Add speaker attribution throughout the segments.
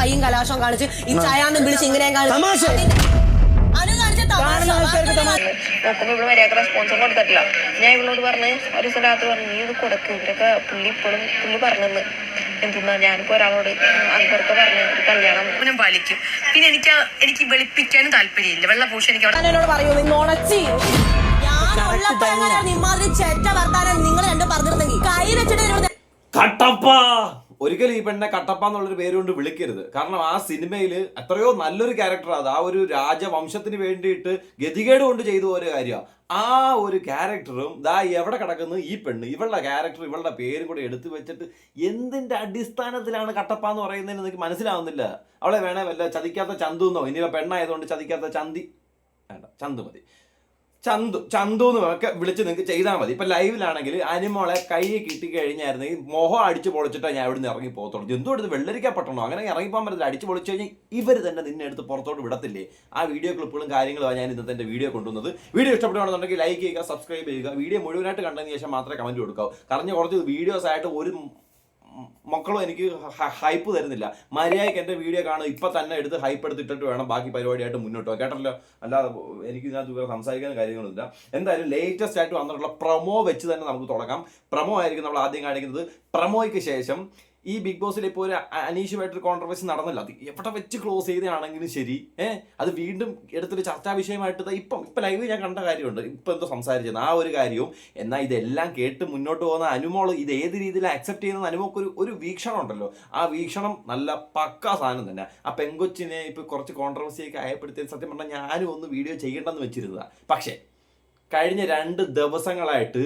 Speaker 1: കൈയും കലാശവും കാണിച്ച് ഈ ചായാന്നും വിളിച്ച് ഇങ്ങനെയും
Speaker 2: കാണിച്ച്
Speaker 1: അനു കാണിച്ച തമാശ.
Speaker 2: കാണുന്ന ആൾക്കാർക്ക് തമാശ.
Speaker 3: നോക്കുമ്പോ ഇവിടെ മര്യാദ റെസ്പോൺസ് കൊടുത്തിട്ടില്ല. ഞാൻ ഇവളോട് പറഞ്ഞ് ഒരു ദിവസം രാത്രി പറഞ്ഞു നീ ഇത് കൊടുക്കും. ഇവരൊക്കെ പുള്ളി ഇപ്പോഴും പുള്ളി പറഞ്ഞെന്ന്. എന്തെന്നാ ഞാനിപ്പോ ഒരാളോട് അക്ബർക്ക് പറഞ്ഞു ഒരു കല്യാണം ഞാൻ പാലിക്കും. പിന്നെ എനിക്ക് എനിക്ക് വെളുപ്പിക്കാനും താല്പര്യമില്ല. വെള്ളപൂശം എനിക്ക്
Speaker 1: എന്നോട് പറയൂ ഞാൻ ഞാനുള്ളപ്പോ എങ്ങനെയാണ് ഇമാതിരി ചെറ്റ വർത്താനം നിങ്ങൾ രണ്ടും പറഞ്ഞിരുന്നെങ്കിൽ. കൈ വെച്ചിട്ട്
Speaker 4: കട്ടപ്പ. ഒരിക്കലും ഈ പെണ്ണെ കട്ടപ്പ എന്നുള്ളൊരു പേര് കൊണ്ട് വിളിക്കരുത്. കാരണം ആ സിനിമയിൽ എത്രയോ നല്ലൊരു ക്യാരക്ടർ അത് ആ ഒരു രാജവംശത്തിന് വേണ്ടിയിട്ട് ഗതികേട് കൊണ്ട് ചെയ്ത ഒരു കാര്യമാണ് ആ ഒരു ക്യാരക്ടറും ദാ എവിടെ കിടക്കുന്നു ഈ പെണ്ണ്. ഇവളുടെ ക്യാരക്ടർ ഇവളുടെ പേരും കൂടെ എടുത്തു വെച്ചിട്ട് എന്തിന്റെ അടിസ്ഥാനത്തിലാണ് കട്ടപ്പ എന്ന് പറയുന്നതിന് എനിക്ക് മനസ്സിലാവുന്നില്ല? അവളെ വേണേ വല്ല ചതിക്കാത്ത ചന്തു എന്നോ ഇനി പെണ്ണായതുകൊണ്ട് ചതിക്കാത്ത ചന്തി. വേണ്ട ചന്തു മതി. ചന്തു ചന്തു എന്ന് ഒക്കെ വിളിച്ച് നിങ്ങൾക്ക് ചെയ്താൽ മതി. ഇപ്പം ലൈവിലാണെങ്കിൽ അനിമോളെ കൈ കിട്ടി കഴിഞ്ഞായിരുന്നെങ്കിൽ മോഹം അടിച്ച് പൊളിച്ചിട്ടാ ഞാൻ ഇവിടുന്ന് ഇറങ്ങി പോകത്തുള്ളൂ. എന്തോ എടുത്ത് വെള്ളരിക്കപ്പെട്ടണോ? അങ്ങനെ ഇറങ്ങിപ്പോകാൻ പറ്റില്ല അടിച്ച് പൊളിച്ചു കഴിഞ്ഞാൽ ഇവർ തന്നെ നിന്നെ എടുത്ത് പുറത്തോട്ട് വിടത്തില്ലേ? ആ വീഡിയോ ക്ലിപ്പുകളും കാര്യങ്ങളുമാണ് ഞാൻ ഇന്നത്തെ എന്റെ വീഡിയോ കൊണ്ടുവന്നത്. വീഡിയോ ഇഷ്ടപ്പെടുകയാണെന്നുണ്ടെങ്കിൽ ലൈക്ക് ചെയ്യുക സബ്സ്ക്രൈബ് ചെയ്യുക. വീഡിയോ മുഴുവനായിട്ട് കണ്ടതിന് ശേഷം മാത്രമേ കമന്റ് കൊടുക്കാവൂ. കാരണം കുറച്ച് വീഡിയോസ് ആയിട്ട് ഒരു മക്കളും എനിക്ക് ഹൈപ്പ് തരുന്നില്ല. മര്യാദയ്ക്ക് എന്റെ വീഡിയോ കാണും ഇപ്പം തന്നെ എടുത്ത് ഹൈപ്പ് എടുത്തിട്ടിട്ട് വേണം ബാക്കി പരിപാടിയായിട്ട് മുന്നോട്ട് കേട്ടല്ലോ? അല്ലാതെ എനിക്ക് ഇതിനകത്ത് വേറെ സംസാരിക്കാൻ കാര്യങ്ങളൊന്നുമില്ല. എന്തായാലും ലേറ്റസ്റ്റ് ആയിട്ട് വന്നിട്ടുള്ള പ്രൊമോ വെച്ച് തന്നെ നമുക്ക് തുടങ്ങാം. പ്രൊമോ ആയിരിക്കും നമ്മൾ ആദ്യം കാണിക്കുന്നത്. പ്രൊമോയ്ക്ക് ശേഷം ഈ ബിഗ് ബോസിൽ ഇപ്പോൾ ഒരു അനീഷ്യമായിട്ടൊരു കോൺട്രവേഴ്സി നടന്നില്ല. അത് എവിടെ വെച്ച് ക്ലോസ് ചെയ്തതാണെങ്കിലും ശരി. ഏഹ് അത് വീണ്ടും എടുത്തൊരു ചർച്ചാ വിഷയമായിട്ട് ഇപ്പം ഇപ്പം ലൈവ് ഞാൻ കണ്ട കാര്യമുണ്ട്. ഇപ്പം എന്തോ സംസാരിച്ചത് ആ ഒരു കാര്യവും. എന്നാൽ ഇതെല്ലാം കേട്ട് മുന്നോട്ട് പോകുന്ന അനുമോൾ ഇത് ഏത് രീതിയിൽ അക്സെപ്റ്റ് ചെയ്യുന്ന അനുമോക്ക് ഒരു ഒരു വീക്ഷണം ഉണ്ടല്ലോ. ആ വീക്ഷണം നല്ല പക്കാ സാധനം തന്നെ. ആ പെങ്കൊച്ചിനെ ഇപ്പോൾ കുറച്ച് കോൺട്രവേഴ്സിയൊക്കെ ആയപ്പെടുത്തിയത് സത്യം പറഞ്ഞാൽ ഞാനും ഒന്ന് വീഡിയോ ചെയ്യണ്ടെന്ന് വെച്ചിരുന്നതാണ് പക്ഷേ കഴിഞ്ഞ രണ്ട് ദിവസങ്ങളായിട്ട്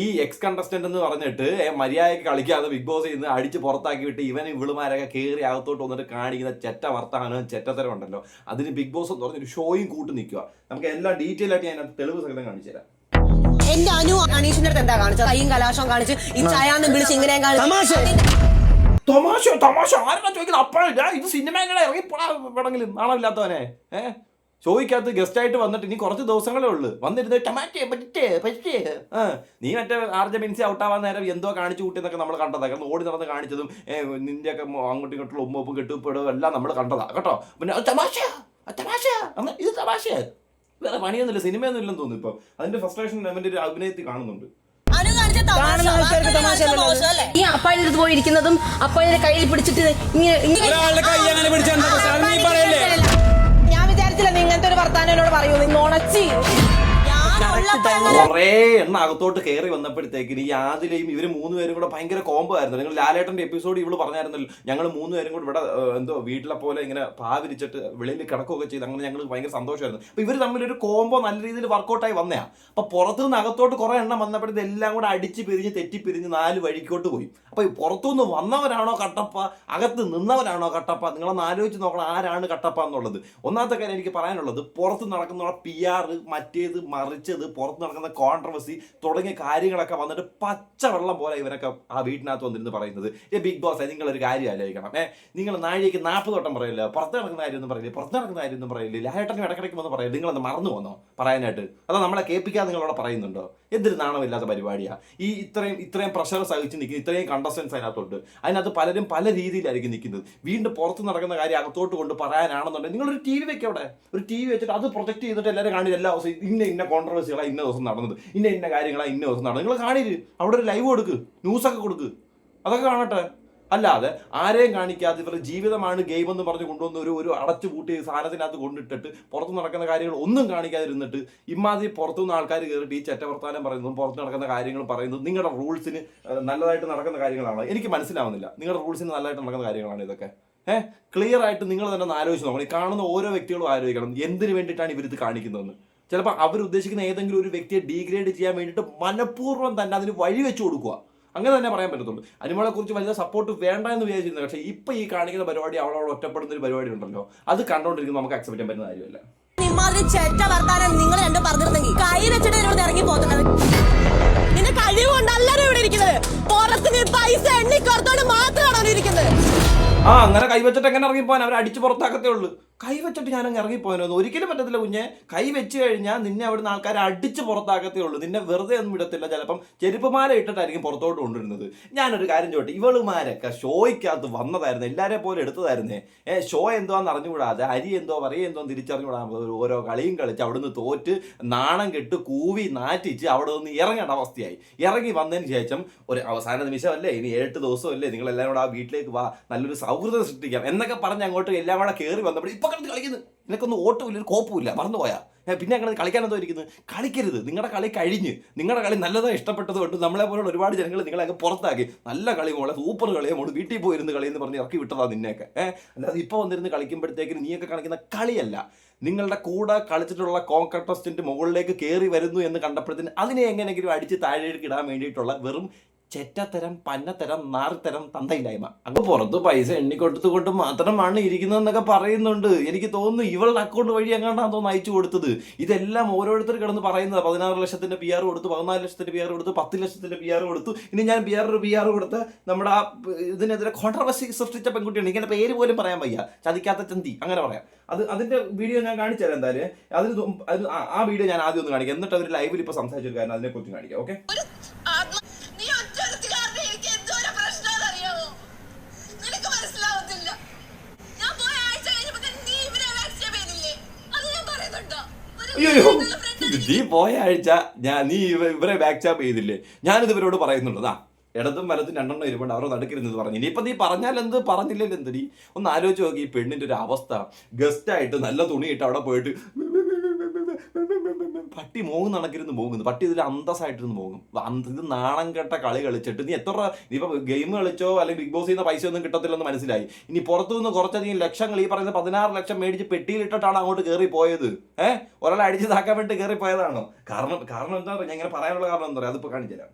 Speaker 4: ഈ എക്സ് കണ്ടസ്റ്റന്റ് എന്ന് പറഞ്ഞിട്ട് മര്യാദയ്ക്ക് കളിക്കാതെ ബിഗ് ബോസ് നിന്ന് അടിച്ച് പുറത്താക്കി വിട്ട് ഇവൻ ഇവളുമാരൊക്കെ കയറി അകത്തോട്ട് വന്നിട്ട് കാണിക്കുന്ന ചെറ്റ വർത്താനവും ചെറ്റത്തരം ഉണ്ടല്ലോ. അതിന് ബിഗ് ബോസ് എന്ന് പറഞ്ഞൊരു ഷോയും കൂട്ട് നിൽക്കുക നമുക്ക് എല്ലാം ഡീറ്റെയിൽ ആയിട്ട് ഞാൻ തെളിവ് സഹിതം കാണിച്ചു തരാം.
Speaker 1: എന്റെ അനു അനീഷിന്റെ അടുത്ത് എന്താ കാണിച്ചത്? കൈയും കലാശവും കാണിച്ച് ഈ ചായാന്നും വിളിച്ച് ഇങ്ങനെ
Speaker 2: തമാശ.
Speaker 4: തമാശ ആരെന്നാ ആരാ ചോദിക്കുന്നത്? അപ്പോഴില്ല ഇത് സിനിമ എങ്ങനെ ഇറങ്ങി പടങ്ങളിൽ നാണമില്ലാത്തവനെ. ഏ? ഷോയ്ക്കകത്ത് ഗസ്റ്റ് ആയിട്ട് വന്നിട്ട് ഇനി കുറച്ച് ദിവസങ്ങളേ ഉള്ളൂ. വന്നിരുന്ന് ടമാറ്റേ പറ്റേ പറ്റേ ആ നീ മറ്റേ ആർജ മിൻസി ഔട്ടാവാൻ നേരം എന്തോ കാണിച്ചു കൂട്ടിയെന്നൊക്കെ നമ്മൾ കണ്ടതാ. കാരണം ഓടി നടന്ന് കാണിച്ചതും നിന്റെ ഒക്കെ അങ്ങോട്ടും ഇങ്ങോട്ടുള്ള ഉമ്മൊപ്പും കെട്ടുപ്പെടും എല്ലാം നമ്മൾ കണ്ടതാ. കേട്ടോ? പിന്നെ തമാശ തമാശ ഇത് തമാശ വേറെ പണിയൊന്നുമില്ല സിനിമയൊന്നും ഇല്ലെന്ന് തോന്നുന്നു ഇപ്പൊ. അതിന്റെ ഫ്രസ്ട്രേഷൻ അവന്റെ ഒരു അഭിനയത്തിൽ കാണുന്നുണ്ട്.
Speaker 1: അനു കാണിച്ച തമാശ
Speaker 2: കാണുന്ന ആൾക്കാർക്ക്?
Speaker 5: ഈ അപ്പായുടെ പോയിരിക്കുന്നതും അപ്പായുടെ കയ്യിൽ പിടിച്ചിട്ട് ഇങ്ങനെ
Speaker 2: നീ
Speaker 1: ഇങ്ങനത്തെ ഒരു വർത്താനം എന്നോട് പറയൂ. നിങ്ങൾ എങ്ങനെ
Speaker 4: കുറേ എണ്ണ അകത്തോട്ട് കയറി വന്നപ്പോഴത്തേക്കിന് ഈ ആദിലയും ഇവർ മൂന്ന് പേരും കൂടെ ഭയങ്കര കോംബോ ആയിരുന്നു. നിങ്ങൾ ലാലേട്ടന്റെ എപ്പിസോഡ് ഇവൾ പറഞ്ഞായിരുന്നല്ലോ ഞങ്ങൾ മൂന്ന് പേരും കൂടെ ഇവിടെ എന്തോ വീട്ടിലെ പോലെ ഇങ്ങനെ പാവിരിച്ചിട്ട് വെളിയിൽ കിടക്കുകയൊക്കെ ചെയ്ത് അങ്ങനെ ഞങ്ങൾ ഭയങ്കര സന്തോഷമായിരുന്നു. അപ്പൊ ഇവർ തമ്മിൽ ഒരു കോംബോ നല്ല രീതിയിൽ വർക്കൗട്ടായി വന്നയാ. അപ്പൊ പുറത്തു നിന്ന് അകത്തോട്ട് കുറെ എണ്ണം വന്നപ്പോഴത്തെ എല്ലാം കൂടെ അടിച്ച് പിരിഞ്ഞ് തെറ്റി പിരിഞ്ഞ് നാല് വഴിക്കോട്ട് പോയി. അപ്പൊ ഈ പുറത്തുനിന്ന് വന്നവരാണോ കട്ടപ്പ അകത്ത് നിന്നവരാണോ കട്ടപ്പ? നിങ്ങളൊന്ന് ആലോചിച്ച് നോക്കണം ആരാണ് കട്ടപ്പ എന്നുള്ളത്. ഒന്നാമത്തെ കാര്യം എനിക്ക് പറയാനുള്ളത് പുറത്ത് നടക്കുന്ന പി ആർ മറ്റേത് മറിച്ചത് പുറത്ത് നടക്കുന്ന കോൺട്രവേഴ്സി തുടങ്ങിയ കാര്യങ്ങളൊക്കെ വന്നിട്ട് പച്ചവെള്ളം പോലെ ഇവരൊക്കെ ആ വീട്ടിനകത്ത് വന്നിരുന്ന് പറയുന്നത്. ഏ ബിഗ് ബോസ് നിങ്ങളൊരു കാര്യം ആലോചിക്കണം. ഏ നിങ്ങൾ നാഴികയ്ക്ക് നാൽപ്പത് വട്ടം പറയില്ല? പുറത്ത് നടക്കുന്ന കാര്യമൊന്നും പറയില്ല? പുറത്ത് നടക്കുന്ന കാര്യമൊന്നും പറയില്ല? ലാഹേട്ടനും ഇടക്കിടയ്ക്ക് വന്ന് പറയില്ല? നിങ്ങളൊന്ന് മറന്നു പോന്നോ പറയാനായിട്ട്. അതോ നമ്മളെ കേൾപ്പിക്കാതെ നിങ്ങളോട് പറയുന്നുണ്ടോ? എന്തൊരു നാണമില്ലാത്ത പരിപാടിയാണ് ഈ ഇത്രയും ഇത്രയും പ്രഷർ സഹിച്ച് നിൽക്കുന്ന ഇത്രയും കണ്ടസ്റ്റൻസ് അതിനകത്തുണ്ട്. അതിനകത്ത് പലരും പല രീതിയിലായിരിക്കും നിൽക്കുന്നത് വീണ്ടും പുറത്ത് നടക്കുന്ന കാര്യം അകത്തോട്ട് കൊണ്ട് പറയാനാണെന്നുണ്ടെങ്കിൽ നിങ്ങളൊരു ടി വി വെക്കവിടെ ഒരു ടി വി വെച്ചിട്ട് അത് പ്രൊജക്ട് ചെയ്തിട്ട് എല്ലാവരും കാണില്ല എല്ലാ ദിവസവും ഇന്ന ഇന്ന കോൺട്രവേഴ്സികളാണ് ഇന്ന ദിവസം നടന്നത്. ഇന്ന ഇന്ന കാര്യങ്ങളാണ് ഇന്ന ദിവസം നടന്നത്. നിങ്ങൾ കാണില്ല അവിടെ ഒരു ലൈവ് കൊടുക്ക്. ന്യൂസൊക്കെ കൊടുക്ക്. അതൊക്കെ കാണട്ടെ. അല്ലാതെ ആരെയും കാണിക്കാതെ ഇവരുടെ ജീവിതമാണ് ഗെയിം എന്ന് പറഞ്ഞ് കൊണ്ടുവന്ന ഒരു ഒരു അടച്ചു പൂട്ടി സാധനത്തിനകത്ത് കൊണ്ടിട്ടിട്ട് പുറത്ത് നടക്കുന്ന കാര്യങ്ങൾ ഒന്നും കാണിക്കാതിരുന്നിട്ട് ഇമാതിരി പുറത്തുനിന്ന് ആൾക്കാർ കയറിയിട്ട് ഈ ചെറ്റവർത്താനം പറയുന്നതും പുറത്ത് നടക്കുന്ന കാര്യങ്ങൾ പറയുന്നതും നിങ്ങളുടെ റൂൾസിന് നല്ലതായിട്ട് നടക്കുന്ന കാര്യങ്ങളാണ്? എനിക്ക് മനസ്സിലാവുന്നില്ല. നിങ്ങളുടെ റൂൾസിന് നല്ലതായിട്ട് നടക്കുന്ന കാര്യങ്ങളാണ് ഇതൊക്കെ. ഏഹ് ക്ലിയർ ആയിട്ട് നിങ്ങൾ തന്നെ ആലോചിച്ച് നോക്കണം. ഈ കാണുന്ന ഓരോ വ്യക്തികളും ആലോചിക്കണം. എന്തിനു വേണ്ടിയിട്ടാണ് ഇവരിത് കാണിക്കുന്നതെന്ന്? ചിലപ്പോൾ അവരുദ്ദേശിക്കുന്ന ഏതെങ്കിലും ഒരു വ്യക്തിയെ ഡീഗ്രേഡ് ചെയ്യാൻ വേണ്ടിയിട്ട് മനഃപൂർവം തന്നെ അതിന് വഴി വെച്ചു കൊടുക്കുക അങ്ങനെ തന്നെ പറയാൻ പറ്റത്തുള്ളൂ. അനിമളെ കുറിച്ച് വലിയ സപ്പോർട്ട് വേണ്ട എന്ന് വിചാരിച്ചിരുന്നു. പക്ഷേ ഇപ്പൊ ഈ കാണിക്കുന്ന പരിപാടി അവളോട് ഒറ്റപ്പെടുന്ന ഒരു പരിപാടി ഉണ്ടല്ലോ. അത് കണ്ടോണ്ടിരിക്കുന്നത് നമുക്ക് അക്സെപ്റ്റ് ചെയ്യാൻ പറ്റുന്ന കാര്യമല്ല.
Speaker 1: ഇമാതിരി ചെറ്റ വർത്താനം നിങ്ങൾ രണ്ടും പറഞ്ഞിരുന്നെങ്കിൽ കൈ വെച്ചിട്ട് എന്നോട് ഇറങ്ങി പോകുന്നത് നിന്റെ കഴിവുകൊണ്ടല്ലല്ലോ ഇവിടെ ഇരിക്കുന്നത്. പുറത്ത് നീ പൈസ എണ്ണിക്കോർത്തോണ്ട് മാത്രമാണ് ഇരിക്കുന്നത്?
Speaker 4: ആ അങ്ങനെ കൈവച്ചിട്ട് എങ്ങനെ ഇറങ്ങി പോകാൻ? അവരെ അടിച്ചു പുറത്താക്കത്തേ ഉള്ളൂ. കൈ വെച്ചിട്ട് ഞാൻ അങ്ങ് ഇറങ്ങിപ്പോയെന്ന് ഒരിക്കലും പറ്റത്തില്ല കുഞ്ഞെ. കൈ വെച്ച് കഴിഞ്ഞാൽ നിന്നെ അവിടുന്ന് ആൾക്കാർ അടിച്ച് പുറത്താക്കത്തേ ഉള്ളൂ. നിന്നെ വെറുതെ ഒന്നും വിടത്തില്ല. ചിലപ്പം ചെരുപ്പുമാല ഇട്ടിട്ടായിരിക്കും പുറത്തോട്ട് കൊണ്ടുവരുന്നത്. ഞാനൊരു കാര്യം ചോട്ടെ ഇവളുമാരൊക്കെ ഷോയ്ക്കകത്ത് വന്നതായിരുന്നു? എല്ലാവരെ പോലെ എടുത്തതായിരുന്നേ? ഏ ഷോ എന്തോന്ന് അറിഞ്ഞുകൂടാതെ? അരി എന്തോ പറയ എന്തോ തിരിച്ചറിഞ്ഞുകൂടാ ഓരോ കളിയും കളിച്ച് അവിടുന്ന് തോറ്റ് നാണം കെട്ട് കൂവി നാറ്റിച്ച് അവിടെ നിന്ന് ഇറങ്ങേണ്ട അവസ്ഥയായി. ഇറങ്ങി വന്നതിന് ശേഷം ഒരു അവസാന നിമിഷമല്ലേ? ഇനി എട്ട് ദിവസമല്ലേ? നിങ്ങൾ എല്ലാവരും കൂടെ ആ വീട്ടിലേക്ക് വാ. നല്ലൊരു സൗഹൃദം സൃഷ്ടിക്കാം. എന്നൊക്കെ പറഞ്ഞ് അങ്ങോട്ട് എല്ലാം കൂടെ കയറി വന്നപ്പോൾ ഇപ്പൊ കിടന്ന് കളിക്കുന്നത് നിനക്കൊന്നും ഓട്ടമില്ല ഒരു കോപ്പുമില്ല. മറന്നുപോയാ പിന്നെ അങ്ങനെ കളിക്കാനെന്തോ ഇരിക്കുന്നത് കളിക്കരുത്. നിങ്ങളുടെ കളി കഴിഞ്ഞ്. നിങ്ങളുടെ കളി നല്ലതായി ഇഷ്ടപ്പെട്ടത് കൊണ്ട് നമ്മളെ പോലുള്ള ഒരുപാട് ജനങ്ങൾ നിങ്ങളെ അങ്ങ് പുറത്താക്കി. നല്ല കളി മോളെ സൂപ്പർ കളി. മോൾ വീട്ടിൽ പോയിരുന്ന് കളി എന്ന് പറഞ്ഞ് ഇറക്കി വിട്ടതാ നിന്നെയൊക്കെ. ഏഹ് അല്ലാതെ ഇപ്പോൾ വന്നിരുന്ന് കളിക്കുമ്പോഴത്തേക്ക് നീയൊക്കെ കളിക്കുന്ന കളിയല്ല. നിങ്ങളുടെ കൂടെ കളിച്ചിട്ടുള്ള കോൺകട്ടസ്റ്റന്റ് മുകളിലേക്ക് കയറി വരുന്നു എന്ന് കണ്ടപ്പോഴത്തേന് അതിനെ എങ്ങനെയെങ്കിലും അടിച്ച് താഴേക്ക് ഇടാൻ വേണ്ടിയിട്ടുള്ള വെറും ചെറ്റത്തരം പന്നത്തരം നാറിത്തരം തന്തയില്ലായ്മ. അങ്ങ് പുറത്ത് പൈസ എണ്ണിക്കൊടുത്ത് കൊണ്ട് മാത്രമാണ് ഇരിക്കുന്നതെന്നൊക്കെ പറയുന്നുണ്ട്. എനിക്ക് തോന്നുന്നു ഇവളുടെ അക്കൗണ്ട് വഴി എങ്ങാണ്ടാണ് തോന്നുന്നു അയച്ചു കൊടുത്തത്. ഇതെല്ലാം ഓരോരുത്തർ കിടന്ന് പറയുന്നത്. പതിനാറ് ലക്ഷത്തിന്റെ പി ആർ കൊടുത്തു പതിനാല് ലക്ഷത്തിന്റെ പി ആർ കൊടുത്തു പത്ത് ലക്ഷത്തിന്റെ പി ആർ കൊടുത്തു. ഇനി ഞാൻ പി ആർ പി ആർ കൊടുത്ത് നമ്മുടെ ആ ഇതിനെതിരെ കോൺട്രവേഴ്സി സൃഷ്ടിച്ച പെൺകുട്ടിയാണ് ഇങ്ങനെ പേര് പോലും പറയാൻ വയ്യ. ചതിക്കാത്ത ചന്തി. അങ്ങനെ പറയാം. അത് അതിന്റെ വീഡിയോ ഞാൻ കാണിച്ചു തരാം എന്തായാലും. അതിന് ആ- വീഡിയോ ഞാൻ ആദ്യം ഒന്ന് കാണിക്കാം. എന്നിട്ട് അവർ ലൈവിൽ ഇപ്പൊ സംസാരിച്ചു കാരണം അതിനെ കുറിച്ച് കാണിക്കാം ഓക്കെ
Speaker 6: നീ ഒറ്റടുത്ത് കാരണം എനിക്ക് എന്തോരം പ്രശ്നമാണെന്ന് അറിയാമോ നിനക്ക് മനസ്സിലാവത്തില്ല ഞാൻ പോയ ആഴ്ച കഴിഞ്ഞപ്പോ നീ ഇവരെ വാക്സിൻ ചെയ്തില്ലേ അത് ഞാൻ പറയുന്നുണ്ടോ ഒരു
Speaker 4: അയ്യോ നീ പോയ ആഴ്ച ഞാൻ നീ ഇവ- ഇവരെ ബാക്ക് ചാപ്പ് ചെയ്തില്ലേ? ഞാനിത് ഇവരോട് പറയുന്നുള്ളതാ ഇടതും വലത്തും രണ്ടെണ്ണം ഇരുപണ്ട് അവരോട് നടക്കരുതെന്ന് പറഞ്ഞു. ഇനിയിപ്പം നീ പറഞ്ഞാൽ എന്ത്? പറഞ്ഞില്ലല്ലോ എന്ത്? നീ ഒന്ന് ആലോചിച്ച് നോക്കി ഈ പെണ്ണിന്റെ ഒരു അവസ്ഥ. ഗസ്റ്റായിട്ട് നല്ല തുണിയിട്ട് അവിടെ പോയിട്ട് പട്ടി മോങ്ങും നടക്കിരുന്ന് പോകുന്നു പട്ടി ഇതിൽ അന്തസ്സായിട്ടിരുന്ന് അന്ത- ഇത് നാണം കെട്ട കളി കളിച്ചിട്ട്. നീ എത്ര ഇപ്പൊ ഗെയിം കളിച്ചോ അല്ലെങ്കിൽ ബിഗ് ബോസ് ചെയ്യുന്ന പൈസ ഒന്നും കിട്ടത്തില്ലെന്ന് മനസ്സിലായി. ഇനി പുറത്തു നിന്ന് കുറച്ചധികം ലക്ഷങ്ങൾ ഈ പറയുന്ന പതിനാറ് ലക്ഷം മേടിച്ച് പെട്ടിയിലിട്ടിട്ടാണ് അങ്ങോട്ട് കയറി പോയത് ഏഹ് ഒരാളെ അടിച്ച് താക്കാൻ വേണ്ടി കയറി പോയതാണോ കാരണം കാരണം എന്താ പറയുക ഞാൻ ഇങ്ങനെ പറയാനുള്ള കാരണം എന്താ പറയുക അതിപ്പോ കാണിച്ചു തരാം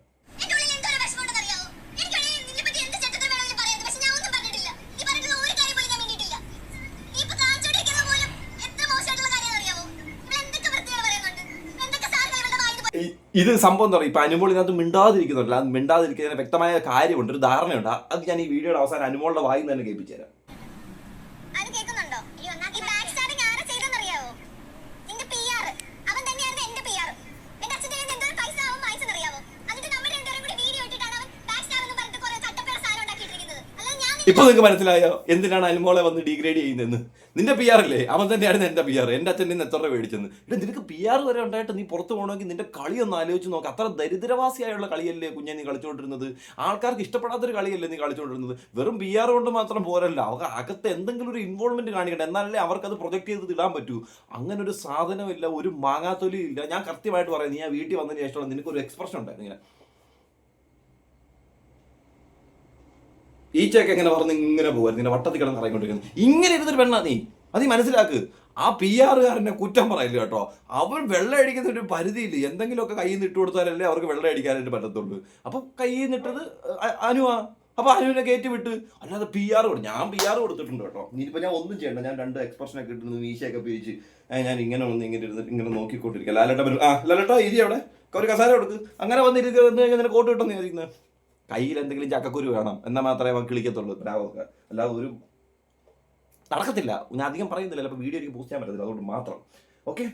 Speaker 4: ഇത് സംഭവം എന്താ പറയുക? ഇപ്പൊ അനുമോൾ ഇതിനകത്ത് മിണ്ടാതിരിക്കുന്നുണ്ടല്ലോ അത് മിണ്ടാതിരിക്കുന്നതിന് വ്യക്തമായ കാര്യമുണ്ട് ഒരു ധാരണയുണ്ട്. അത് ഞാൻ ഈ വീഡിയോയുടെ അവസാനം അനുമോളുടെ വായിൽ തന്നെ കേൾപ്പിച്ചു തരാം
Speaker 6: അത് കേൾക്കുന്നുണ്ടോ? ഈ back stabbing ആരാ ചെയ്തതെന്നറിയാവോ? നിന്റെ PR. അവൻ തന്നെയായിരുന്നു എന്റെ PR. എന്റെ അച്ഛന്റെ കയ്യിൽ നിന്ന് എന്തോരം പൈസ അവൻ വാങ്ങിച്ചെന്നറിയാവോ? എന്നിട്ട് നമ്മൾ രണ്ടുപേരും കൂടി video ഇട്ടിട്ടാണ് അവൻ back stab എന്ന് പറഞ്ഞിട്ട് കുറെ തട്ടപ്പേർ സാധനം ഉണ്ടാക്കിയിട്ടിരിക്കുന്നത്. അല്ലാതെ ഞാൻ
Speaker 4: ഇപ്പൊ നിങ്ങൾക്ക് മനസ്സിലായോ? എന്തിനാണ് അൽമോളെ വന്ന് ഡിഗ്രേഡ് ചെയ്യുന്നതെന്ന്? നിന്റെ പി ആർ അല്ലേ അവൻ തന്നെയായിരുന്നു എന്റെ പി ആർ എന്റെ അച്ഛൻ നിന്ന് എത്ര രൂപ മേടിച്ചെന്ന് ഇവിടെ നിനക്ക് പി ആർ വരെ ഉണ്ടായിട്ട് നീ പുറത്ത് പോകണമെങ്കിൽ നിന്റെ കളി ഒന്ന് ആലോചിച്ച് നോക്ക്. അത്ര ദരിദ്രവാസിയായുള്ള കളിയല്ലേ കുഞ്ഞെ നീ കളിച്ചുകൊണ്ടിരുന്നത് ആൾക്കാർക്ക് ഇഷ്ടപ്പെടാത്തൊരു കളിയല്ലേ നീ കളിച്ചുകൊണ്ടിരുന്നത് വെറും പി ആർ കൊണ്ട് മാത്രം പോരല്ല. അവർക്ക് അകത്ത് എന്തെങ്കിലും ഒരു ഇൻവോൾവ്മെന്റ് കാണിക്കണം എന്നാലല്ലേ അവർക്ക് അത് പ്രൊജക്ട് ചെയ്ത് ഇടാൻ പറ്റൂ. അങ്ങനെ ഒരു സാധനമില്ല ഒരു മാങ്ങാത്തൊലി ഇല്ല. ഞാൻ കൃത്യമായിട്ട് പറയാം നീ ആ വീട്ടിൽ വന്നതിന് നിനക്ക് ഒരു എക്സ്പ്രഷൻ ഉണ്ടായിരുന്നു ഇങ്ങനെ. ഈച്ചയൊക്കെ എങ്ങനെ പറഞ്ഞ് ഇങ്ങനെ പോകുമായിരുന്നു ഇങ്ങനെ വട്ടത്തിൽ കിടന്ന് ഇറങ്ങിക്കൊണ്ടിരിക്കുന്നു. ഇങ്ങനെ ഇരുന്നൊരു പെണ്ണാ നീ? അത് മനസ്സിലാക്ക്. ആ പി ആറുകാരനെ കുറ്റം പറയില്ല കേട്ടോ. അവൻ വെള്ളം അടിക്കുന്ന ഒരു പരിധിയില്ല എന്തെങ്കിലുമൊക്കെ കയ്യിൽ നിന്ന് ഇട്ട് കൊടുത്താലല്ലേ അവർക്ക് വെള്ളം അടിക്കാനായിട്ട് പറ്റത്തുള്ളൂ. അപ്പൊ കയ്യിൽ നിന്നിട്ടത് ഇട്ടത് അനുവാ. അപ്പൊ അനുവിനെ കയറ്റി വിട്ട്. അല്ലാതെ പി ആർ കൊടുത്തു ഞാൻ പി ആർ കൊടുത്തിട്ടുണ്ട് കേട്ടോ. ഇനിയിപ്പോ ഞാൻ ഒന്നും ചെയ്യണ്ട. ഞാൻ രണ്ട് എക്സ്പ്രഷൻ ഒക്കെ ഇട്ടിരുന്നു മീശയൊക്കെ ഉപയോഗിച്ച് ഞാൻ ഇങ്ങനെ വന്ന് ഇങ്ങനെ ഇരുന്ന് ഇങ്ങനെ നോക്കിക്കൊണ്ടിരിക്കുക ലാലട്ട ആ ലാലട്ട ഇരി അവിടെ. ഒരു കസാര കൊടുക്ക്. അങ്ങനെ വന്നിരിക്കുന്ന കോട്ട് കിട്ടുന്ന വിചാരിക്കുന്നത് കയ്യിൽ എന്തെങ്കിലും ചക്കക്കുരു വേണം എന്നാൽ മാത്രമേ കിളിക്കത്തുള്ളൂ. പ്രാവൊക്കെ അല്ലാതെ ഒരു നടക്കത്തില്ല. ഞാൻ അധികം പറയുന്നില്ല അപ്പോൾ വീഡിയോ എനിക്ക് പോസ്റ്റ് ചെയ്യാൻ പറ്റത്തില്ല. അതുകൊണ്ട് മാത്രം. ഓക്കെ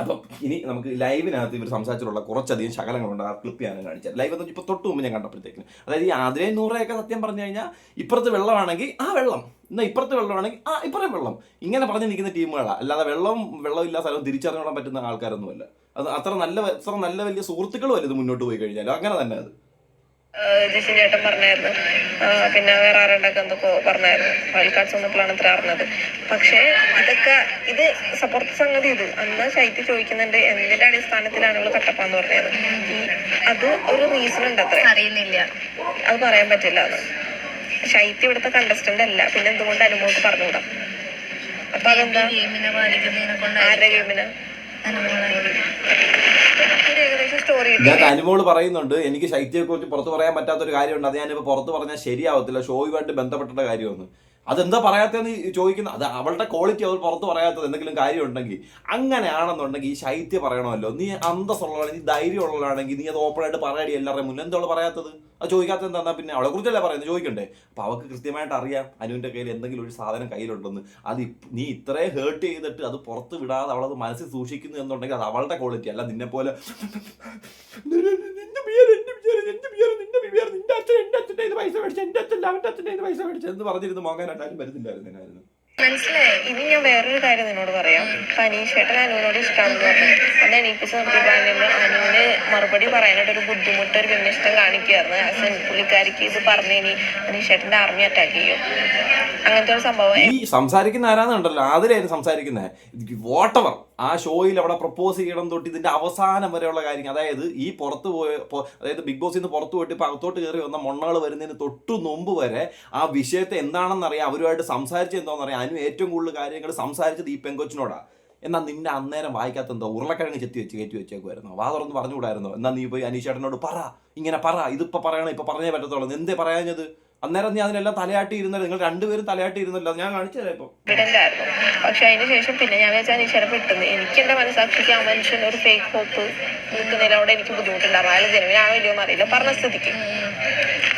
Speaker 4: അപ്പം ഇനി നമുക്ക് ലൈവിനകത്ത് ഇവർ സംസാരിച്ചിട്ടുള്ള കുറച്ചധികം ശകലങ്ങളുണ്ട്. ആ ക്ലിപ്പ് ഞാൻ കാണിച്ചത് ലൈവ് എന്ന് ഇപ്പോൾ തൊട്ട് മുമ്പ് ഞാൻ കണ്ടപ്പോഴത്തേക്കും അതായത് ഈ ആതിരേ നൂറയൊക്കെ സത്യം പറഞ്ഞു കഴിഞ്ഞാൽ ഇപ്പുറത്ത് വെള്ളമാണെങ്കിൽ ആ വെള്ളം. എന്നാൽ ഇപ്പുറത്ത് വെള്ളമാണെങ്കിൽ ആ ഇപ്പുറം വെള്ളം. ഇങ്ങനെ പറഞ്ഞു നിൽക്കുന്ന ടീമുകളാണ് അല്ലാതെ വെള്ളം വെള്ളമില്ലാത്ത സ്ഥലം തിരിച്ചറിഞ്ഞോളാൻ പറ്റുന്ന ആൾക്കാരൊന്നുമല്ല. അത് അത്ര നല്ല അത്ര നല്ല വലിയ സുഹൃത്തുക്കളും അല്ല ഇത് മുന്നോട്ട് പോയി കഴിഞ്ഞാൽ അങ്ങനെ തന്നെ അത്.
Speaker 3: ജിസിൻ ചേട്ടൻ പറഞ്ഞായിരുന്നു. പിന്നെ വേറെ ആരുണ്ടൊക്കെ എന്തൊക്കെ പറഞ്ഞായിരുന്നു. വൈൽഡ് കാർഡ്സ് വന്നപ്പോഴാണ് ഇത്ര അറിഞ്ഞത്. പക്ഷേ ഇതൊക്കെ ഇത് സപ്പോർട്ട് സംഗതി ഇത്. അന്ന് ശൈത്യ ചോദിക്കുന്നുണ്ട് എന്തിന്റെ അടിസ്ഥാനത്തിലാണ് ഇവൾ കട്ടപ്പാന്ന് പറഞ്ഞത്? അത് ഒരു റീസൺ ഉണ്ട് അത്ര.
Speaker 6: അറിയുന്നില്ല.
Speaker 3: അത് പറയാൻ പറ്റില്ല അത്. ശൈത്യ ഇവിടുത്തെ കണ്ടസ്റ്റന്റ് അല്ല. പിന്നെ എന്തുകൊണ്ട് അനുമോൾക്ക് പറഞ്ഞുകൂടാ? അപ്പൊ അതെന്താ? ആരുടെ ഗെയിമിന്? സ്റ്റോറി
Speaker 4: അനുമോൾ പറയുന്നുണ്ട്. എനിക്ക് ശൈത്യയെ കുറിച്ച് പുറത്ത് പറയാൻ പറ്റാത്ത ഒരു കാര്യമുണ്ട്. അത് ഞാനിപ്പോൾ പുറത്ത് പറഞ്ഞാൽ ശരിയാവത്തില്ല. ഷോയുമായിട്ട് ബന്ധപ്പെട്ട കാര്യമൊന്നും അതെന്താ പറയാത്തതെന്ന് ചോദിക്കുന്ന അത് അവളുടെ ക്വാളിറ്റി അവൾ പുറത്ത് പറയാത്തത് എന്തെങ്കിലും കാര്യം ഉണ്ടെങ്കിൽ അങ്ങനെയാണെന്നുണ്ടെങ്കിൽ ഈ ശൈത്യം പറയണമല്ലോ. നീ അന്തസ്സുള്ളവളാണ് നീ ധൈര്യമുള്ളവളാണെങ്കിൽ നീ അത് ഓപ്പൺ ആയിട്ട് എല്ലാവരുടെ മുന്നേ എന്താ പറയാത്തത്? അത് ചോദിക്കാത്തത് എന്താ പിന്നെ? അവളെ കുറിച്ചല്ലേ പറയുന്നത്? ചോദിക്കണ്ടേ? അപ്പൊ അവൾക്ക് കൃത്യമായിട്ട് അറിയാം അനുവിന്റെ കയ്യിൽ എന്തെങ്കിലും ഒരു സാധനം കയ്യിലുണ്ടെന്ന്. അത് നീ ഇത്രയും ഹേർട്ട് ചെയ്തിട്ട് അത് പുറത്ത് വിടാതെ അവളത് മനസ്സിൽ സൂക്ഷിക്കുന്നു എന്നുണ്ടെങ്കിൽ അത് അവളുടെ ക്വാളിറ്റി അല്ല. നിന്നെ പോലെ നിന്റെ ബിയർ, നിന്റെ ബിയർ, നിന്റെ അച്ഛൻ എന്റെ അച്ഛന്റെ ഇത് പൈസ മേടിച്ചു എന്റെ അച്ഛൻ അവന്റെ അച്ഛന്റെ ഇത് പൈസ മേടിച്ചു എന്ന് പറഞ്ഞിരുന്നു മോങ്ങാനായിട്ട് ആരും വരുന്നില്ലായിരുന്നു ഇതിനായിരുന്നു
Speaker 3: മനസ്സിലായി. ഇനി ഞാൻ വേറൊരു കാര്യം നിന്നോട് പറയാം. പനീഷേട്ടൻ അനുവിനോട് ഇഷ്ടമാണെന്ന് പറഞ്ഞു. അന്ന് എണീപ്പിച്ച് നിർത്തിയപ്പോൾ അനുവിന് മറുപടി പറയാനായിട്ട് ഒരു ബുദ്ധിമുട്ട് ഒരു വിമിഷ്ടം കാണിക്കുകയായിരുന്നു ആസ് എൻ പുള്ളിക്കാരിക്ക് ഇത് പറഞ്ഞു ഇനി അനീഷേട്ടന്റെ ആർമി അറ്റാക്ക് ചെയ്യും. അങ്ങനത്തെ ഒരു സംഭവം
Speaker 4: ഈ സംസാരിക്കുന്ന ആരാന്നുണ്ടല്ലോ? അതിലായിരുന്നു സംസാരിക്കുന്നത്. വോട്ടവർ ആ ഷോയിൽ അവിടെ പ്രപ്പോസ് ചെയ്യണം തൊട്ട് ഇതിന്റെ അവസാനം വരെയുള്ള കാര്യങ്ങൾ. അതായത് ഈ പുറത്ത് പോയ അതായത് ബിഗ് ബോസിൽ നിന്ന് പുറത്ത് പോയിട്ട് ഇപ്പം അകത്തോട്ട് കയറി വന്ന മൊണ്ണകൾ വരുന്നതിന് തൊട്ടു മുമ്പ് വരെ ആ വിഷയത്തെ എന്താണെന്നറിയാം അവരുമായിട്ട് സംസാരിച്ച് എന്താണെന്നറിയാം അതിന് ഏറ്റവും കൂടുതൽ കാര്യങ്ങൾ സംസാരിച്ചത് ഈ പെങ്കൊച്ചിനോടാ. എന്നാൽ നിന്നെ അന്നേരം വായിക്കാത്ത എന്തോ ഉരുളക്കിഴങ്ങ് ചെത്തി വെച്ച് കയറ്റി വെച്ചേക്കുമായിരുന്നു വാ തുറന്ന് പറഞ്ഞുകൂടായിരുന്നോ? എന്നാൽ നീ പോയി അനീഷേട്ടനോട് പറ. ഇങ്ങനെ പറ. ഇതിപ്പോൾ പറയണം ഇപ്പോൾ പറഞ്ഞേ പറ്റത്തുള്ളൂ. എന്തേ പറയാഞ്ഞത്? അന്നേരം ഞാൻ അതിനെല്ലാം തലയാട്ടി ഇരുന്നല്ലോ നിങ്ങൾ രണ്ടുപേരും തലയാട്ടി ഇരുന്നല്ലോ ഞാൻ കാണിച്ചു തരാം ഇപ്പൊ.
Speaker 3: പക്ഷെ അതിന് ശേഷം പിന്നെ ഞാൻ വെച്ചാൽ അനീഷേട്ടൻ പെട്ടെന്ന്. എനിക്ക് എന്റെ മനസ്സാക്ഷിക്ക് ആ മനുഷ്യൻ ഒരു ഫേക്ക് ഹോപ്പ് നിൽക്കുന്നതിനോട് എനിക്ക് ബുദ്ധിമുട്ടുണ്ടാവും അയാൾ ജനുവിനാണോ ഇല്ലയോ അറിയില്ല. പറഞ്ഞ സ്ഥിതിക്ക്.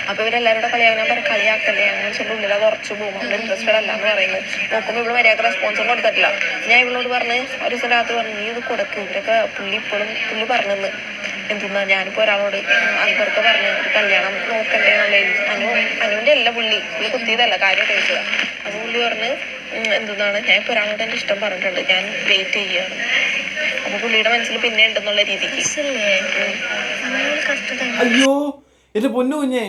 Speaker 3: അപ്പൊ ഇവരെല്ലാവരും കൂടെ കളിയാക്കി ഞാൻ പറഞ്ഞു കളിയാക്കല്ലേ? അങ്ങനെ വെച്ചാൽ ഉള്ളിൽ അത് ഉറച്ചു പോകും. നമ്മൾ ഇൻട്രസ്റ്റഡ് അല്ല എന്ന് പറയുന്നത്. നോക്കുമ്പോൾ ഇവിടെ മര്യാദ റെസ്പോൺസും കൊടുത്തിട്ടില്ല. ഞാൻ ഇവളോട് പറഞ്ഞ് ഒരു സ്ഥലത്ത് പറഞ്ഞു നീ ഇത് കൊടുക്കും. ഇവരൊക്കെ പുള്ളി ഇപ്പോഴും പുള്ളി പറഞ്ഞെന്ന്. എന്തെന്നാ ഞാനിപ്പോ ഒരാളോട് അക്ബർക്ക് പറഞ്ഞു ഒരു കല്യാണം നോക്കണ്ടേ എന്നുള്ള രീതി. അനു അനുവിന്റെ അല്ല പുള്ളി. പുള്ളി കുത്തിയതല്ല കാര്യം കഴിച്ചതാ അത് പുള്ളി പറഞ്ഞ് എന്തെന്നാണ്? ഞാൻ ഇപ്പൊ ഒരാളോട് എന്റെ ഇഷ്ടം പറഞ്ഞിട്ടുണ്ട്. ഞാൻ വെയിറ്റ് ചെയ്യാണ് അപ്പൊ പുള്ളിയുടെ മനസ്സിൽ പിന്നെ ഉണ്ടെന്നുള്ള രീതിക്ക്.
Speaker 4: അയ്യോ എന്റെ പൊന്നു കുഞ്ഞെ.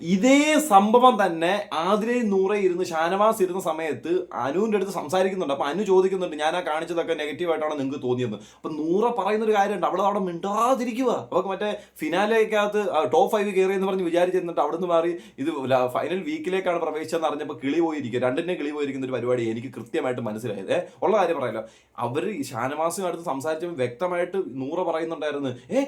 Speaker 4: ഇതേ സംഭവം തന്നെ ആതിരെ നൂറെ ഇരുന്ന് ഷാനവാസ് ഇരുന്ന സമയത്ത് അനുവിന്റെ അടുത്ത് സംസാരിക്കുന്നുണ്ട്. അപ്പൊ അനു ചോദിക്കുന്നുണ്ട് ഞാൻ ആ കാണിച്ചതൊക്കെ നെഗറ്റീവായിട്ടാണ് നിങ്ങൾക്ക് തോന്നിയത് അപ്പൊ നൂറ പറയുന്ന ഒരു കാര്യമുണ്ട്. അവൾ അവിടെ മിണ്ടാതിരിക്കുക അവർക്ക് മറ്റേ ഫിനാലേക്കകത്ത് ടോപ്പ് ഫൈവ് കയറി എന്ന് പറഞ്ഞ് വിചാരിച്ചിരുന്നിട്ട് അവിടെ നിന്ന് മാറി ഇത് ഫൈനൽ വീക്കിലേക്കാണ് പ്രവേശിച്ചതെന്ന് അറിഞ്ഞപ്പോൾ കിളി പോയിരിക്കുക രണ്ടിനെ കിളി പോയിരിക്കുന്ന ഒരു പരിപാടി എനിക്ക് കൃത്യമായിട്ട് മനസ്സിലായത്. ഉള്ള കാര്യം പറയാലോ. അവർ അടുത്ത് സംസാരിച്ചപ്പോൾ വ്യക്തമായിട്ട് നൂറ പറയുന്നുണ്ടായിരുന്നു ഏ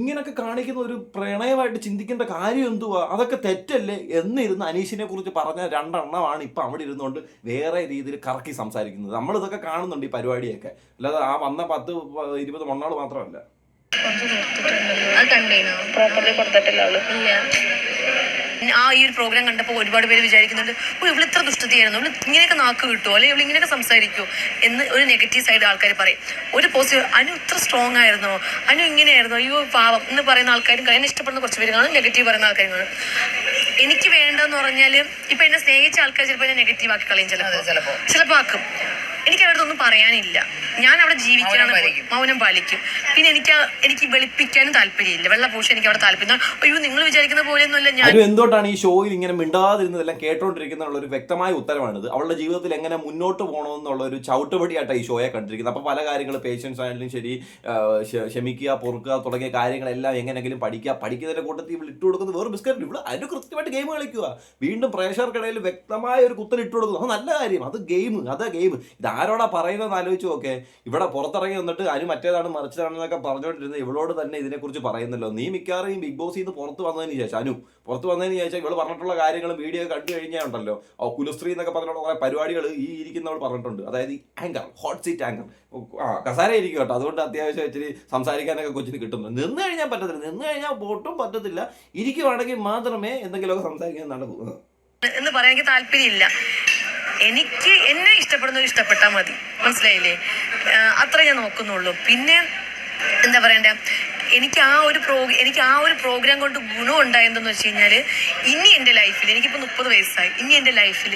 Speaker 4: ഇങ്ങനെയൊക്കെ കാണിക്കുന്ന ഒരു പ്രണയമായിട്ട് ചിന്തിക്കേണ്ട കാര്യം എന്തുവാ? അതൊക്കെ തെറ്റല്ലേ എന്നിരുന്ന് അനീഷിനെ കുറിച്ച് പറഞ്ഞ രണ്ടെണ്ണമാണ് ഇപ്പം അവിടെ ഇരുന്നുകൊണ്ട് വേറെ രീതിയിൽ കറക്കി സംസാരിക്കുന്നത്. നമ്മൾ ഇതൊക്കെ കാണുന്നുണ്ട് ഈ പരിപാടിയൊക്കെ. അല്ലാതെ ആ വന്ന പത്ത് ഇരുപത് മണ്ണാൾ മാത്രമല്ല.
Speaker 7: ആ ഈ ഒരു പ്രോഗ്രാം കണ്ടപ്പോൾ ഒരുപാട് പേര് വിചാരിക്കുന്നുണ്ട് ഓ ഇവൾ ഇത്ര ദുഷ്ടതയായിരുന്നു. ഇവിടെ ഇങ്ങനെയൊക്കെ നാക്ക് കിട്ടുമോ അല്ലെങ്കിൽ ഇവൾ ഇങ്ങനെയൊക്കെ സംസാരിക്കുമോ എന്ന് ഒരു നെഗറ്റീവ് സൈഡ് ആൾക്കാർ പറയും. ഒരു പോസിറ്റീവ് അനു ഇത്ര സ്ട്രോങ് ആയിരുന്നോ? അനു ഇങ്ങനെയായിരുന്നോ? അയ്യോ പാവം. എന്ന് പറയുന്ന ആൾക്കാരും കഴിഞ്ഞ എന്നെ ഇഷ്ടപ്പെടുന്ന കുറച്ച് പേര് കാണും നെഗറ്റീവ് പറയുന്ന ആൾക്കാരും കാണും. എനിക്ക് വേണ്ടെന്ന് പറഞ്ഞാൽ ഇപ്പൊ എന്നെ സ്നേഹിച്ച ആൾക്കാർ ചിലപ്പോ എന്നെ നെഗറ്റീവ് ആക്കി കളയും ചിലപ്പോ. ചിലപ്പോ ആക്കും. എനിക്ക് അവരുടെ ഒന്നും പറയാനില്ല. ഞാൻ അവിടെ ജീവിക്കാനാണ് പോ- മൗനം പാലിക്കും. പിന്നെ എനിക്ക് എനിക്ക് വെളുപ്പിക്കാനും താല്പര്യമില്ല. വെള്ളപൂശ എനിക്ക് അവിടെ താല്പര്യം. അയ്യോ നിങ്ങൾ വിചാരിക്കുന്ന പോലെ ഒന്നുമല്ല
Speaker 4: ഞാൻ എന്തുകൊണ്ടാണ് ഈ ഷോയിൽ ഇങ്ങനെ മിണ്ടാതിരുന്നതെല്ലാം കേട്ടോണ്ടിരിക്കുന്ന ഒരു വ്യക്തമായ ഉത്തരവാണിത് അവളുടെ ജീവിതത്തിൽ എങ്ങനെ മുന്നോട്ട് പോകണമെന്നുള്ള ഒരു ചവിട്ടുപടിയായിട്ടാണ് ഈ ഷോയെ കണ്ടിരിക്കുന്നത്. അപ്പോൾ പല കാര്യങ്ങൾ പേഷ്യൻസ് ആയാലും ശരി ക്ഷമിക്കുക പൊറുക്കുക തുടങ്ങിയ കാര്യങ്ങളെല്ലാം എങ്ങനെയെങ്കിലും പഠിക്കുക. പഠിക്കുന്നതിന്റെ കൂട്ടത്തിൽ ഇവിടെ ഇട്ട് കൊടുക്കുന്നത് വേറെ ബിസ്ക്കറ്റ് ഇവിടെ അതിന് കൃത്യമായിട്ട് ഗെയിം കളിക്കുക. വീണ്ടും പ്രേക്ഷകർക്കിടയിൽ വ്യക്തമായ ഒരു കുത്തൽ ഇട്ട് കൊടുക്കുന്നു. അത് നല്ല കാര്യം. അത് ഗെയിം അതാ ഗെയിം ഇതാരോടാ പറയുന്നതെന്ന് ആലോചിച്ച് നോക്കെ. ഇവിടെ പുറത്തിറങ്ങി വന്നിട്ട് അനു മറ്റേതാണ് മറിച്ചതാണെന്നൊക്കെ പറഞ്ഞുകൊണ്ടിരുന്നത് ഇവളോട് തന്നെ ഇതിനെക്കുറിച്ച് പറയുന്നല്ലോ. നീ മിക്കവാറും ഈ ബിഗ് ബോസിൽ നിന്ന് പുറത്ത് വന്നതിന് ശേഷം അനു പുറത്ത് വന്നതിന് ശേഷം ഇവൾ പറഞ്ഞിട്ടുള്ള കാര്യങ്ങളും വീഡിയോ കണ്ടു കഴിഞ്ഞാൽ ഉണ്ടല്ലോ. കുലസ്ത്രീ എന്നൊക്കെ പറഞ്ഞിട്ടുള്ള കുറെ പരിപാടികൾ ഈ ഇരിക്കുന്നവൾ പറഞ്ഞിട്ടുണ്ട്. അതായത് ആങ്കർ ഹോട്ട് സീറ്റ് ആങ്കർ ആ കസാര ഇരിക്കും കേട്ടോ. അതുകൊണ്ട് അത്യാവശ്യം ഇച്ചിരി സംസാരിക്കാനൊക്കെ കൊച്ചിന് കിട്ടുന്നു നിന്ന് കഴിഞ്ഞാൽ പറ്റത്തില്ല. നിന്ന് കഴിഞ്ഞാൽ ഒട്ടും പറ്റത്തില്ല. ഇരിക്കുവാണെങ്കിൽ മാത്രമേ എന്തെങ്കിലുമൊക്കെ സംസാരിക്കാൻ നടക്കൂ.
Speaker 7: എന്ന് പറയാൻ താല്പര്യം താല്പര്യമില്ല. എനിക്ക് എന്നെ ഇഷ്ടപ്പെടുന്നത് ഇഷ്ടപ്പെട്ടാൽ മതി. മനസ്സിലായില്ലേ? അത്ര ഞാൻ നോക്കുന്നുള്ളൂ. പിന്നെ എന്താ പറയണ്ടേ? എനിക്ക് ആ ഒരു പ്രോ എനിക്ക് ആ ഒരു പ്രോഗ്രാം കൊണ്ട് ഗുണം ഉണ്ടായതെന്ന് വെച്ച് കഴിഞ്ഞാൽ ഇനി എന്റെ ലൈഫിൽ എനിക്കിപ്പോൾ മുപ്പത് വയസ്സായി. ഇനി എന്റെ ലൈഫിൽ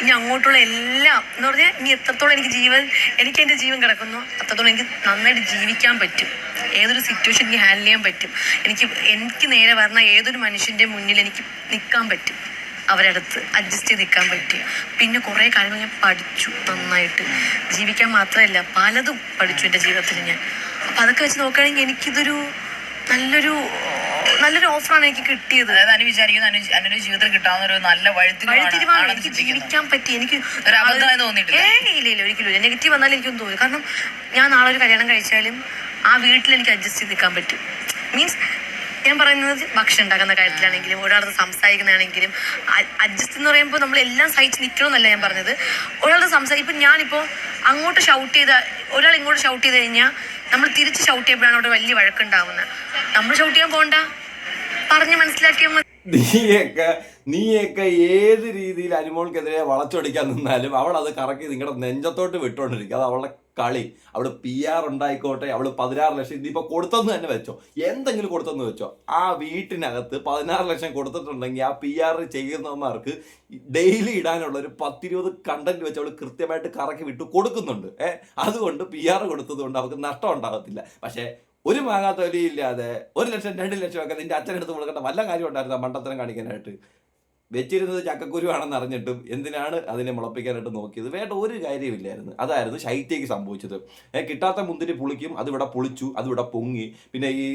Speaker 7: ഇനി അങ്ങോട്ടുള്ള എല്ലാം എന്ന് പറഞ്ഞാൽ ഇനി എത്രത്തോളം എനിക്ക് ജീവൻ എനിക്ക് എന്റെ ജീവൻ കിടക്കുന്നു അത്രത്തോളം എനിക്ക് നന്നായിട്ട് ജീവിക്കാൻ പറ്റും. ഏതൊരു സിറ്റുവേഷൻ എനിക്ക് ഹാൻഡിൽ ചെയ്യാൻ പറ്റും. എനിക്ക് എനിക്ക് നേരെ വരുന്ന ഏതൊരു മനുഷ്യന്റെ മുന്നിൽ എനിക്ക് നിൽക്കാൻ പറ്റും. അവരടുത്ത് അഡ്ജസ്റ്റ് ചെയ്ത് നിൽക്കാൻ പറ്റിയ. പിന്നെ കുറേ കാര്യങ്ങൾ ഞാൻ പഠിച്ചു നന്നായിട്ട്. ജീവിക്കാൻ മാത്രമല്ല പലതും പഠിച്ചു എന്റെ ജീവിതത്തിൽ ഞാൻ. അപ്പം അതൊക്കെ വെച്ച് നോക്കുകയാണെങ്കിൽ എനിക്കിതൊരു നല്ലൊരു നല്ലൊരു ഓഫറാണ് എനിക്ക് കിട്ടിയത്.
Speaker 8: അതായത് അനു വിചാരിക്കുന്നു അനു അനു ജീവിതത്തിൽ കിട്ടാവുന്ന ഒരു നല്ല വഴിത്തിരിവാണ്
Speaker 7: എനിക്ക് ജീവിക്കാൻ പറ്റി. എനിക്ക്
Speaker 8: ഒരു അബദ്ധമായി തോന്നിയിട്ടില്ല?
Speaker 7: ഇല്ല ഇല്ല ഒരിക്കലും നെഗറ്റീവ് വന്നാലും എനിക്കൊന്നും തോന്നി. കാരണം ഞാൻ നാളെ ഒരു കല്യാണം കഴിച്ചാലും ആ വീട്ടിൽ എനിക്ക് അഡ്ജസ്റ്റ് ചെയ്ത് നിൽക്കാൻ പറ്റും. മീൻസ് ഞാൻ പറയുന്നത് ഭക്ഷണം ഉണ്ടാക്കുന്ന കാര്യത്തിലാണെങ്കിലും ഒരാളത് സംസാരിക്കുന്നതാണെങ്കിലും അഡ്ജസ്റ്റ് എന്ന് പറയുമ്പോൾ നമ്മൾ എല്ലാം സഹിച്ച് നിൽക്കണമെന്നല്ല ഞാൻ പറഞ്ഞത്. ഒരാളത് സംസാരിക്കും ഇപ്പം ഞാനിപ്പോൾ അങ്ങോട്ട് ഷൗട്ട് ചെയ്ത ഒരാൾ ഇങ്ങോട്ട് ഷൗട്ട് ചെയ്ത് കഴിഞ്ഞാൽ നമ്മൾ തിരിച്ച് ഷൗട്ട് ചെയ്യുമ്പോഴാണ് അവിടെ വലിയ വഴക്കുണ്ടാവുന്നത്. നമ്മൾ ഷൗട്ട് ചെയ്യാൻ പോകണ്ട പറഞ്ഞ് മനസ്സിലാക്കിയാൽ മതി.
Speaker 4: നീയൊക്കെ നീയൊക്കെ ഏത് രീതിയിൽ അനുമോൾക്കെതിരെ വളച്ചൊടിക്കാൻ നിന്നാലും അവൾ അത് കറക്കി നിങ്ങളുടെ നെഞ്ചത്തോട്ട് വിട്ടുകൊണ്ടിരിക്കും അത് അവളുടെ കളി. അവൾ പി ആർ ഉണ്ടായിക്കോട്ടെ അവൾ പതിനാറ് ലക്ഷം ഇതിപ്പോ കൊടുത്തെന്ന് തന്നെ വെച്ചോ. എന്തെങ്കിലും കൊടുത്തെന്ന് വെച്ചോ. ആ വീട്ടിനകത്ത് പതിനാറ് ലക്ഷം കൊടുത്തിട്ടുണ്ടെങ്കിൽ ആ പി ആർ ചെയ്യുന്നവന്മാർക്ക് ഡെയിലി ഇടാനുള്ള ഒരു പത്തിരുപത് കണ്ടന്റ് വെച്ച് അവൾ കൃത്യമായിട്ട് കറക്കി വിട്ട് കൊടുക്കുന്നുണ്ട്. ഏഹ് അതുകൊണ്ട് പി ആർ കൊടുത്തത് കൊണ്ട് അവർക്ക് നഷ്ടം ഉണ്ടാകത്തില്ല. പക്ഷേ ഒരു മാങ്ങാത്തൊലിയില്ലാതെ ഒരു ലക്ഷം രണ്ട് ലക്ഷം ഒക്കെ നിന്റെ അച്ഛനെടുത്ത് കൊടുക്കേണ്ട വല്ല കാര്യം ഉണ്ടായിരുന്നു മണ്ടത്തരം കാണിക്കാനായിട്ട്? വെച്ചിരുന്നത് ചക്കക്കുരുവാണെന്ന് അറിഞ്ഞിട്ടും എന്തിനാണ് അതിനെ മുളപ്പിക്കാനായിട്ട് നോക്കിയത്? വേണ്ട ഒരു കാര്യമില്ലായിരുന്നു അതായിരുന്നു ശൈത്യക്ക് സംഭവിച്ചത്. ഏഹ് കിട്ടാത്ത മുന്തിരി പുളിക്കും അതിവിടെ പുളിച്ചു അതിവിടെ പൊങ്ങി. പിന്നെ ഈ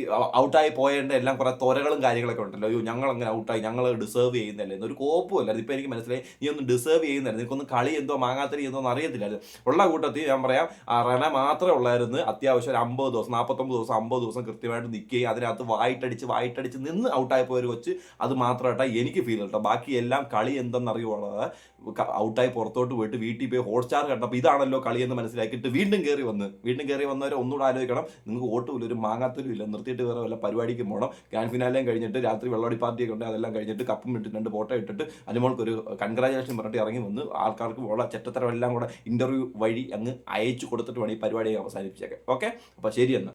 Speaker 4: ഔട്ടായി പോയതിന്റെ എല്ലാം കുറേ തൊരകളും കാര്യങ്ങളൊക്കെ ഉണ്ടല്ലോ. അയ്യോ ഞങ്ങൾ അങ്ങനെ ഔട്ടായി ഞങ്ങൾ ഡിസേർവ് ചെയ്യുന്നില്ല എന്നൊരു കോപ്പുമല്ലായിരുന്നു ഇപ്പം എനിക്ക് മനസ്സിലായി നീ ഒന്നും ഡിസേർവ് ചെയ്യുന്നില്ലായിരുന്നു എനിക്കൊന്നും കളി എന്തോ മാങ്ങാത്തരി എന്തോ എന്ന് അറിയത്തില്ലായിരുന്നു. ഉള്ള കൂട്ടത്തിൽ ഞാൻ പറയാം ആ റന മാത്രമേ ഉള്ളായിരുന്നു. അത്യാവശ്യം ഒരു അമ്പത് ദിവസം നാൽപ്പത്തൊമ്പത് ദിവസം അമ്പത് ദിവസം കൃത്യമായിട്ട് നിൽക്കുകയും അതിനകത്ത് വായിട്ടടിച്ച് വായിട്ടടിച്ച് നിന്ന് ഔട്ടായി പോയൊരു കൊച്ച് അത് മാത്രമായിട്ടാണ് എനിക്ക് ഫീൽ കേട്ടോ ബാക്കി എല്ലാം കളി എന്തെന്നറിയുള്ളത് ഔട്ടായി പുറത്തോട്ട് പോയിട്ട് വീട്ടിൽ പോയി ഹോട്ട്സ്റ്റാർ കണ്ടപ്പോൾ ഇതാണല്ലോ കളി എന്ന് മനസ്സിലാക്കിയിട്ട് വീണ്ടും കയറി വന്ന്. വീണ്ടും കയറി വന്നവരെ ഒന്നുകൂടെ ആലോചിക്കണം. നിങ്ങൾക്ക് വോട്ടുമില്ല ഒരു മാങ്ങാത്തലും ഇല്ല. നിർത്തിയിട്ട് വേറെ വല്ല പരിപാടിക്കും പോകണം. ഗ്രാൻഡ് ഫിനാലേയും കഴിഞ്ഞിട്ട് രാത്രി വെള്ളോടി പാർട്ടിയൊക്കെ ഉണ്ട്. അതെല്ലാം കഴിഞ്ഞിട്ട് കപ്പും ഇട്ടിട്ട് രണ്ട് ഫോട്ടോ ഇട്ടിട്ട് അനുമോൾക്ക് ഒരു കൺഗ്രാജുലേഷൻ പറഞ്ഞിട്ട് ഇറങ്ങി വന്ന് ആൾക്കാർക്ക് ഉള്ള ചെറ്റത്തരം എല്ലാം കൂടെ ഇന്റർവ്യൂ വഴി അങ്ങ് അയച്ചു കൊടുത്തിട്ട് വേണം ഈ പരിപാടി അവസാനിപ്പിച്ചേക്കെ ഓക്കെ അപ്പോൾ ശരി